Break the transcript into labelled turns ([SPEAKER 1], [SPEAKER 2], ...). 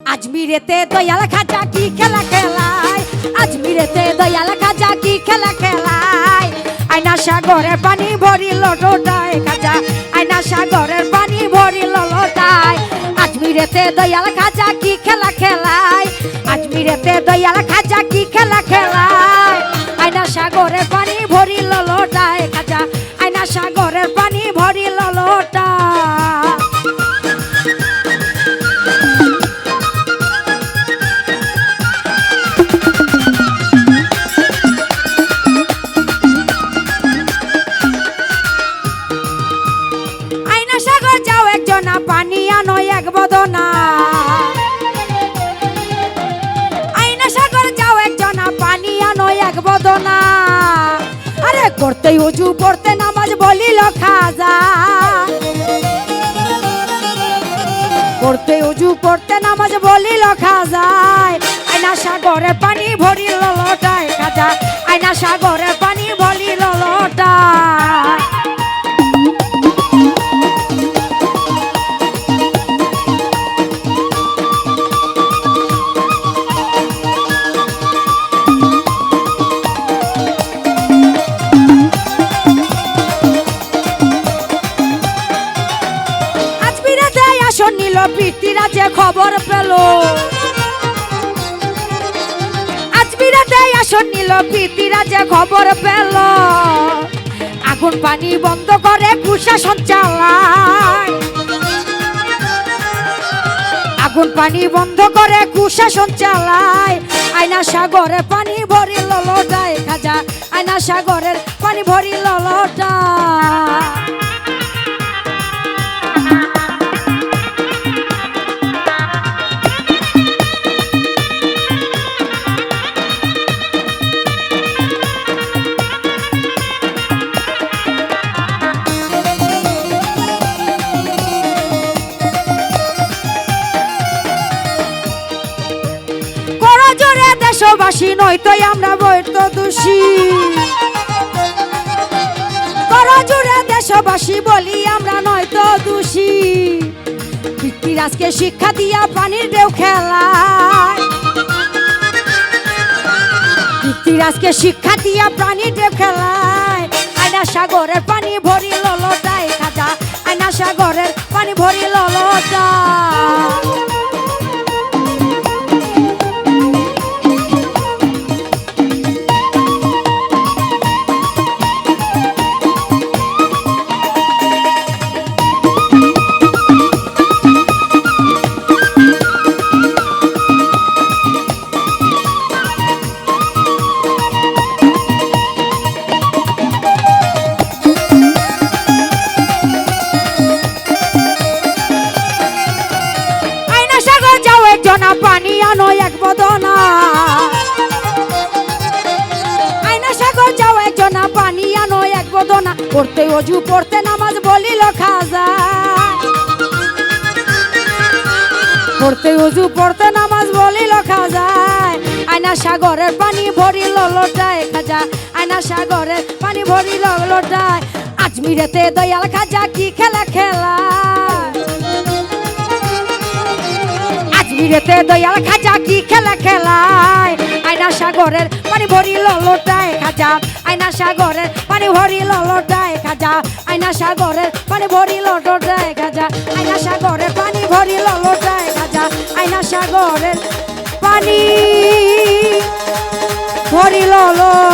[SPEAKER 1] আজমিরেতে দয়াল খাজা কি খেলা খেলায়? আজমিরেতে দয়াল খাজা কি খেলা খেলায়? আয়না সাগরের পানি ভরিল লোটায় খাজা। আয়না সাগরের পানি ভরিল লোটায় আজমিরেতে দয়াল খাজা কি খেলা খেলায়? পড়তে উজু পড়তে নামাজ বলিল খাজায় আয়না সাগরে পানি ভরিল লটায় খাজা। আয়না সাগরে নিল পিতিরা যে খবর পেল। আজমিরে দেয় আসন নিল পিতিরা যে খবর পেল। আগুন পানি বন্ধ করে কুশাসন চালায়। আগুন পানি বন্ধ করে কুশাসন চালায়। আয়না সাগরে পানি ভরিল লোটায়, খাজা। আয়না সাগরের পানি ভরিল লোটায়। দেশবাসী নয়তোই আমরা বৈত দোষী। করজোরে দেশবাসী বলি, আমরা নয়তো দোষী। পৃথ্বীরাজকে শিক্ষা দিয়া পানির ঢেউ খেলায়। পৃথ্বীরাজকে শিক্ষা দিয়া প্রাণীর ঢেউ খেলায়। আয়না সাগরের পানি ভরিল লোটায় খাজা। আয়না সাগরের পানি ভরিল লোটায় একজনা পানি আনো এক বদনা। আয়না সাগর যাও একজনা পানি আনো এক বদনা। পড়তে অজু, পড়তে নামাজ বলিল খাজা। পড়তে অজু, পড়তে নামাজ বলিল খাজায় আয়না সাগরের পানি ভরিল লোটায় খাজা। আয়না সাগরের পানি ভরিল লোটায়। আজমিরেতে দয়াল খাজা কি খেলা খেলা? আজমিরেতে দয়াল খাজা কি খেলা খেলায়? আয়না সাগরের পানি ভরিল লোটায় খাজা। আয়না সাগরের পানি ভরিল লোটায় খাজা। আয়না সাগরের পানি ভরিল লোটায় খাজা। আয়না সাগরের পানি ভরিল লোটায় খাজা। আয়না সাগরের পানি ভরিল লোটায়